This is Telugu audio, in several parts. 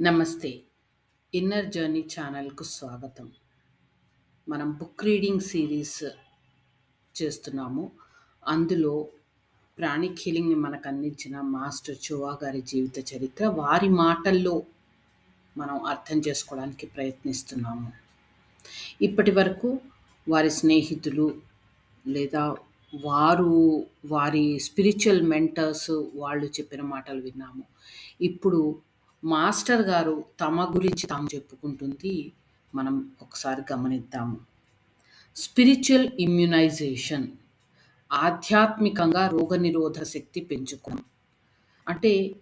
నమస్తే. ఇన్నర్ జర్నీ ఛానల్‌కు స్వాగతం. మనం బుక్ రీడింగ్ సిరీస్ చేస్తున్నాము. అందులో ప్రాణిక్ హీలింగ్‌ని మనకందించిన మాస్టర్ చువా గారి జీవిత చరిత్ర వారి మాటల్లో మనం అర్థం చేసుకోవడానికి ప్రయత్నిస్తున్నాము. ఇప్పటివరకు వారి స్నేహితులు లేదా వారు వారి స్పిరిచువల్ మెంటర్స్ వాళ్ళు చెప్పిన మాటలు విన్నాము. ఇప్పుడు మాస్టర్ గారు తమ గురించి తాము చెప్పుకుంటుంది మనం ఒకసారి గమనిద్దాము. స్పిరిచువల్ ఇమ్యునైజేషన్ ఆధ్యాత్మికంగా రోగనిరోధక శక్తి పెంచుకోవడం. అంటే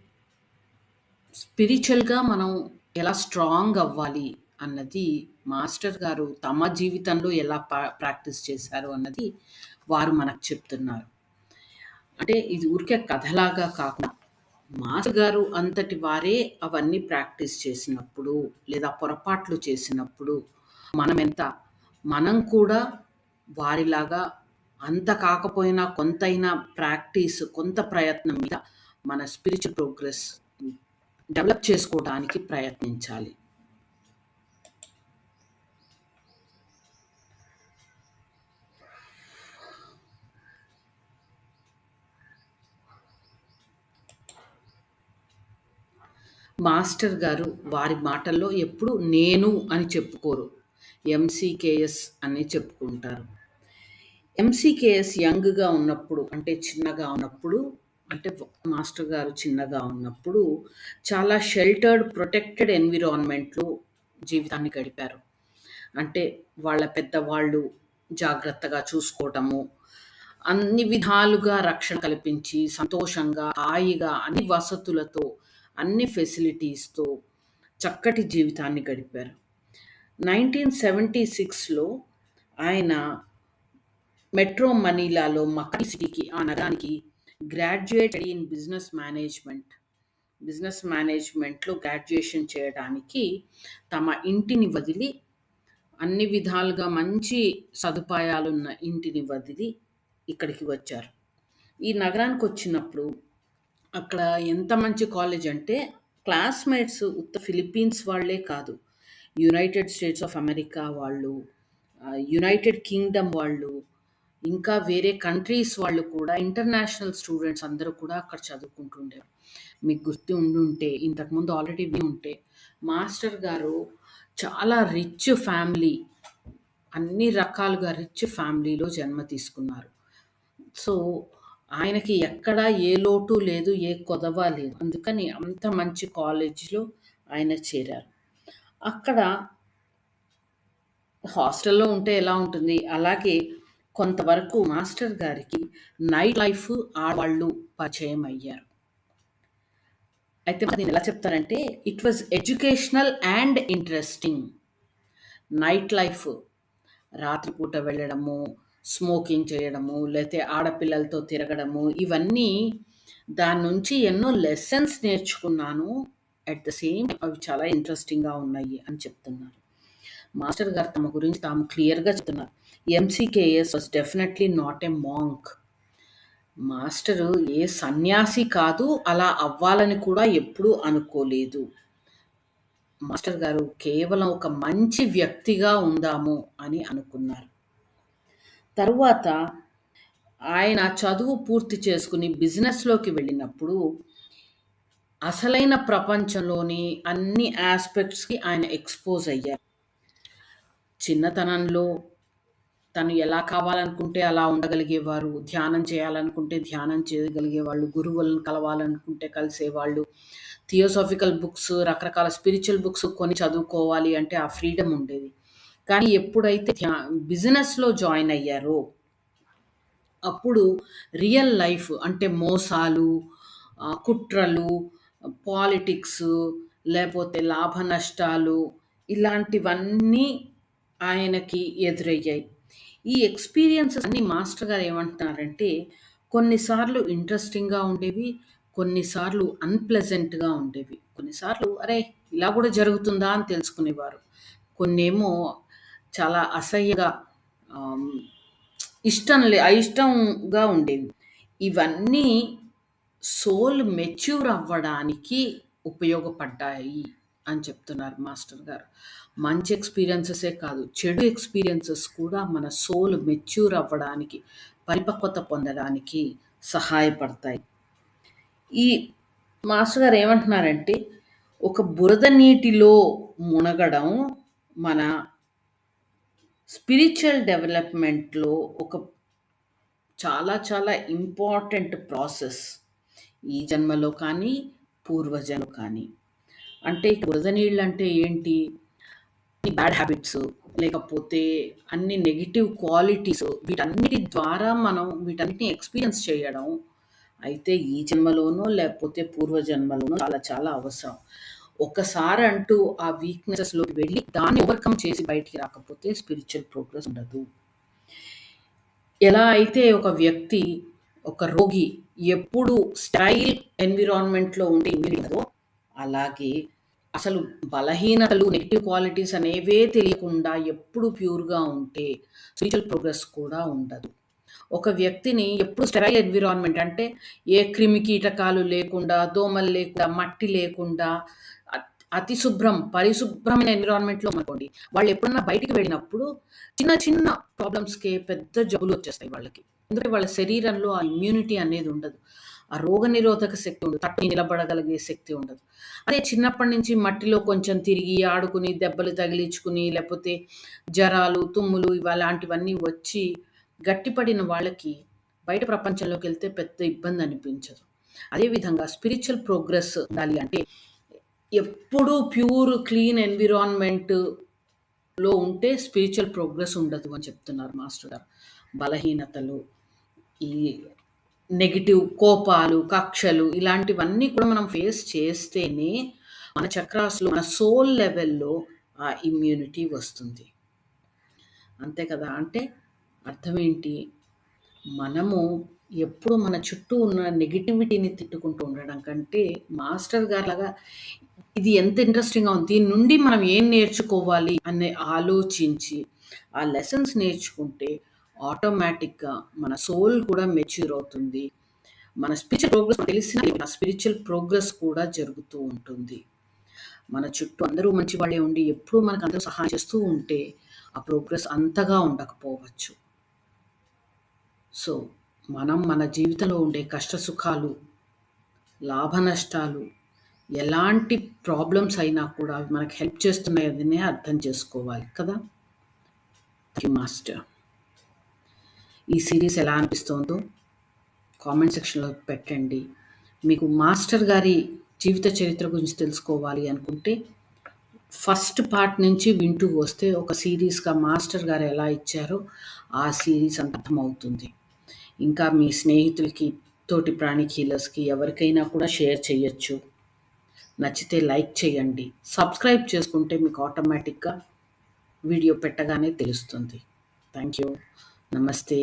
స్పిరిచువల్గా మనం ఎలా స్ట్రాంగ్ అవ్వాలి అన్నది మాస్టర్ గారు తమ జీవితంలో ఎలా ప్రాక్టీస్ చేశారు అన్నది వారు మనకు చెప్తున్నారు. అంటే ఇది ఊరికే కథలాగా కాకుండా మాస్టర్ గారు అంతటి వారే అవన్నీ ప్రాక్టీస్ చేసినప్పుడు లేదా పొరపాట్లు చేసినప్పుడు మనం ఎంత మనం కూడా వారిలాగా అంత కాకపోయినా కొంతైనా ప్రాక్టీస్ కొంత ప్రయత్నం మీద మన స్పిరిచువల్ ప్రోగ్రెస్ డెవలప్ చేసుకోవడానికి ప్రయత్నించాలి. మాస్టర్ గారు వారి మాటల్లో ఎప్పుడు నేను అని చెప్పుకోరు. ఎంసీకేఎస్ అని చెప్పుకుంటారు. ఎంసీకేఎస్ యంగ్‌గా ఉన్నప్పుడు అంటే చిన్నగా ఉన్నప్పుడు అంటే మాస్టర్ గారు చిన్నగా ఉన్నప్పుడు చాలా షెల్టర్డ్, ప్రొటెక్టెడ్ ఎన్విరాన్మెంట్‌లో జీవితాన్ని గడిపారు. అంటే వాళ్ళ పెద్దవాళ్ళు జాగ్రత్తగా చూసుకోవటము, అన్ని విధాలుగా రక్షణ కల్పించి సంతోషంగా, హాయిగా అన్ని వసతులతో, అన్ని ఫెసిలిటీస్‌తో చక్కటి జీవితాన్ని గడిపారు. 1976లో ఆయన మెట్రో మనీలాలో మకాటి సిటీకి ఆ నగరానికి graduate in business management business మేనేజ్మెంట్‌లో గ్రాడ్యుయేషన్ చేయడానికి తమ ఇంటిని వదిలి అన్ని విధాలుగా మంచి సదుపాయాలున్న ఇంటిని వదిలి ఇక్కడికి వచ్చారు. ఈ నగరానికి వచ్చినప్పుడు అక్కడ ఎంత మంచి కాలేజ్ అంటే క్లాస్‌మేట్స్ ఉత్త ఫిలిప్పీన్స్ వాళ్ళే కాదు. యునైటెడ్ స్టేట్స్ ఆఫ్ అమెరికా వాళ్ళు, యునైటెడ్ కింగ్‌డమ్ వాళ్ళు, ఇంకా వేరే కంట్రీస్ వాళ్ళు కూడా ఇంటర్నేషనల్ స్టూడెంట్స్ అందరూ కూడా అక్కడ చదువుకుంటుండేవారు. మీకు గుర్తు ఉండుంటే ఇంతకుముందు ఆల్రెడీ విని ఉంటే మాస్టర్ గారు చాలా రిచ్ ఫ్యామిలీ అన్ని రకాలుగా రిచ్ ఫ్యామిలీలో జన్మ తీసుకున్నారు. సో, ఆయనకి ఎక్కడ ఏ లోటు లేదు, ఏ కొదవ లేదు. అందుకని అంత మంచి కాలేజీలో ఆయన చేరారు. అక్కడ హాస్టల్‌లో ఉంటే ఎలా ఉంటుంది? అలాగే కొంతవరకు మాస్టర్ గారికి నైట్ లైఫ్, ఆడవాళ్ళు పరిచయం అయ్యారు. అయితే మరి దీన్ని ఎలా చెప్తారంటే it was educational and interesting. Night life రాత్రిపూట వెళ్ళడము, స్మోకింగ్ చేయడము, లేతే ఆడపిల్లలతో తిరగడము ఇవన్నీ దాని నుంచి ఎన్నో లెసన్స్ నేర్చుకున్నాను. అట్ ద సేమ్ అవి చాలా ఇంట్రెస్టింగ్‌గా ఉన్నాయి అని చెప్తున్నారు. మాస్టర్ గారు తమ గురించి తాము క్లియర్‌గా చెప్తున్నారు. MCKS was definitely not a monk. Master ఏ సన్యాసి కాదు. అలా అవ్వాలని కూడా ఎప్పుడూ అనుకోలేదు. మాస్టర్ గారు కేవలం ఒక మంచి వ్యక్తిగా ఉందాము అని అనుకున్నారు. తరువాత ఆయన చదువు పూర్తి చేసుకుని బిజినెస్‌లోకి వెళ్ళినప్పుడు అసలైన ప్రపంచంలోని అన్ని యాస్పెక్ట్స్‌కి ఆయన ఎక్స్‌పోజ్ అయ్యారు. చిన్నతనంలో తను ఎలా కావాలనుకుంటే అలా ఉండగలిగేవారు. ధ్యానం చేయాలనుకుంటే ధ్యానం చేయగలిగేవాళ్ళు. గురువులను కలవాలనుకుంటే కలిసేవాళ్ళు. థియోసాఫికల్ బుక్స్, రకరకాల స్పిరిచువల్ బుక్స్ కొని చదువుకోవాలి అంటే ఆ ఫ్రీడమ్ ఉండేది. కానీ ఎప్పుడైతే బిజినెస్‌లో జాయిన్ అయ్యారో అప్పుడు రియల్ లైఫ్ అంటే మోసాలు, కుట్రలు, పాలిటిక్స్ లేకపోతే లాభ నష్టాలు ఇలాంటివన్నీ ఆయనకి ఎదురయ్యాయి. ఈ ఎక్స్‌పీరియన్సెస్ అన్నీ మాస్టర్ గారు ఏమంటున్నారంటే కొన్నిసార్లు ఇంట్రెస్టింగ్‌గా ఉండేవి. కొన్నిసార్లు అన్‌ప్లెజెంట్‌గా ఉండేవి. కొన్నిసార్లు అరే! ఇలా కూడా జరుగుతుందా అని తెలుసుకునేవారు. కొన్నేమో చాలా అసహ్యంగా ఆహ్, ఇష్టం లే అయిష్టంగా ఉండేవి. ఇవన్నీ సోల్ మెచ్యూర్ అవ్వడానికి ఉపయోగపడ్డాయి అని చెప్తున్నారు మాస్టర్ గారు. మంచి ఎక్స్‌పీరియన్సెసే కాదు, చెడు ఎక్స్‌పీరియన్సెస్ కూడా మన సోల్ మెచ్యూర్ అవ్వడానికి, పరిపక్వత పొందడానికి సహాయపడతాయి. ఈ మాస్టర్ గారు ఏమంటున్నారంటే, ఒక బురద నీటిలో మునగడం మన స్పిరిచువల్ డెవలప్‌మెంట్‌లో ఒక చాలా చాలా ఇంపార్టెంట్ ప్రాసెస్. ఈ జన్మలో కానీ, పూర్వజన్మలో కానీ. అంటే బురద నీళ్ళంటే ఏంటి? బ్యాడ్ హ్యాబిట్స్ లేకపోతే అన్ని నెగిటివ్ క్వాలిటీస్ వీటన్నిటి ద్వారా మనం వీటన్నిటిని ఎక్స్‌పీరియన్స్ చేయడం అయితే ఈ జన్మలోనో లేకపోతే పూర్వజన్మలోనో చాలా చాలా అవసరం. ఒకసారి అంటూ ఆ వీక్‌నెసెస్‌లోకి వెళ్ళి దాన్ని ఓవర్‌కమ్ చేసి బయటికి రాకపోతే స్పిరిచువల్ ప్రోగ్రెస్ ఉండదు. ఎలా అయితే ఒక వ్యక్తి, ఒక రోగి ఎప్పుడు స్టైల్ ఎన్విరాన్మెంట్‌లో ఉండి ఇమ్యూనిటీ అలాగే అసలు బలహీనతలు, నెగిటివ్ క్వాలిటీస్ అనేవే తెలియకుండా ఎప్పుడు ప్యూర్‌గా ఉంటే స్పిరిచువల్ ప్రోగ్రెస్ కూడా ఉండదు. ఒక వ్యక్తిని ఎప్పుడు స్టెరైల్ ఎన్విరాన్మెంట్ అంటే ఏ క్రిమి కీటకాలు లేకుండా, దోమలు లేకుండా, మట్టి లేకుండా అతి శుభ్రం, పరిశుభ్రమైన ఎన్విరాన్మెంట్‌లో అనుకోండి వాళ్ళు ఎప్పుడన్నా బయటికి వెళ్ళినప్పుడు చిన్న చిన్న ప్రాబ్లమ్స్‌కే పెద్ద జబ్బులు వచ్చేస్తాయి వాళ్ళకి. ఎందుకంటే వాళ్ళ శరీరంలో ఆ ఇమ్యూనిటీ అనేది ఉండదు. ఆ రోగనిరోధక శక్తి ఉండదు. తట్టుకొని నిలబడగలిగే శక్తి ఉండదు. అదే చిన్నప్పటి నుంచి మట్టిలో కొంచెం తిరిగి, ఆడుకుని, దెబ్బలు తగిలించుకుని, లేకపోతే జ్వరాలు తుమ్ములు ఇలాంటివన్నీ వచ్చి గట్టిపడిన వాళ్ళకి బయట ప్రపంచంలోకి వెళ్తే పెద్ద ఇబ్బంది అనిపించదు. అదే విధంగా స్పిరిచువల్ ప్రోగ్రెస్ ఉండాలి అంటే ఎప్పుడూ ప్యూర్ క్లీన్ ఎన్విరాన్మెంట్‌లో ఉంటే స్పిరిచువల్ ప్రోగ్రెస్ ఉండదు అని చెప్తున్నారు మాస్టర్ గారు. బలహీనతలు, ఈ నెగిటివ్ కోపాలు, కక్షలు ఇలాంటివన్నీ కూడా మనం ఫేస్ చేస్తేనే మన చక్రాస్‌లో, మన సోల్ లెవెల్‌లో ఆ ఇమ్యూనిటీ వస్తుంది. అంతే కదా! అంటే అర్థమేంటి? మనము ఎప్పుడు మన చుట్టూ ఉన్న నెగటివిటీని తిట్టుకుంటూ ఉండడం కంటే, మాస్టర్ గారిలాగా ఇది ఎంత ఇంట్రెస్టింగ్‌గా ఉంది. దీని నుండి మనం ఏం నేర్చుకోవాలి అని ఆలోచించి, ఆ లెసన్స్ నేర్చుకుంటే ఆటోమేటిక్‌గా మన సోల్ కూడా మెచ్యూర్ అవుతుంది. మన స్పిరిచువల్ ప్రోగ్రెస్ తెలిసిన మన స్పిరిచువల్ ప్రోగ్రెస్ కూడా జరుగుతూ ఉంటుంది. మన చుట్టూ అందరూ మంచి వాళ్ళే ఉండి ఎప్పుడూ మనకు అందరూ సహాయం చేస్తూ ఉంటే ఆ ప్రోగ్రెస్ అంతగా ఉండకపోవచ్చు. సో, మనం మన జీవితంలో ఉండే కష్ట సుఖాలు, లాభ నష్టాలు, ఎలాంటి ప్రాబ్లమ్స్ అయినా కూడా అవి మనకు హెల్ప్ చేస్తున్నాయనే అర్థం చేసుకోవాలి కదా! మాస్టర్. ఈ సిరీస్ ఎలా అనిపిస్తోందో కామెంట్ సెక్షన్‌లో పెట్టండి. మీకు మాస్టర్ గారి జీవిత చరిత్ర గురించి తెలుసుకోవాలి అనుకుంటే, ఫస్ట్ పార్ట్ నుంచి వింటూ వస్తే ఒక సీరీస్‌గా మాస్టర్ గారు ఎలా ఇచ్చారో ఆ సీరీస్ అంతా అర్థమవుతుంది. ఇంకా మీ స్నేహితులకి, తోటి ప్రాణి హీలర్స్‌కి ఎవరికైనా కూడా షేర్ చేయొచ్చు. నచ్చితే లైక్ చేయండి. సబ్స్క్రైబ్ చేసుకుంటే మీకు ఆటోమేటిక్‌గా వీడియో పెట్టగానే తెలుస్తుంది. Thank you. నమస్తే.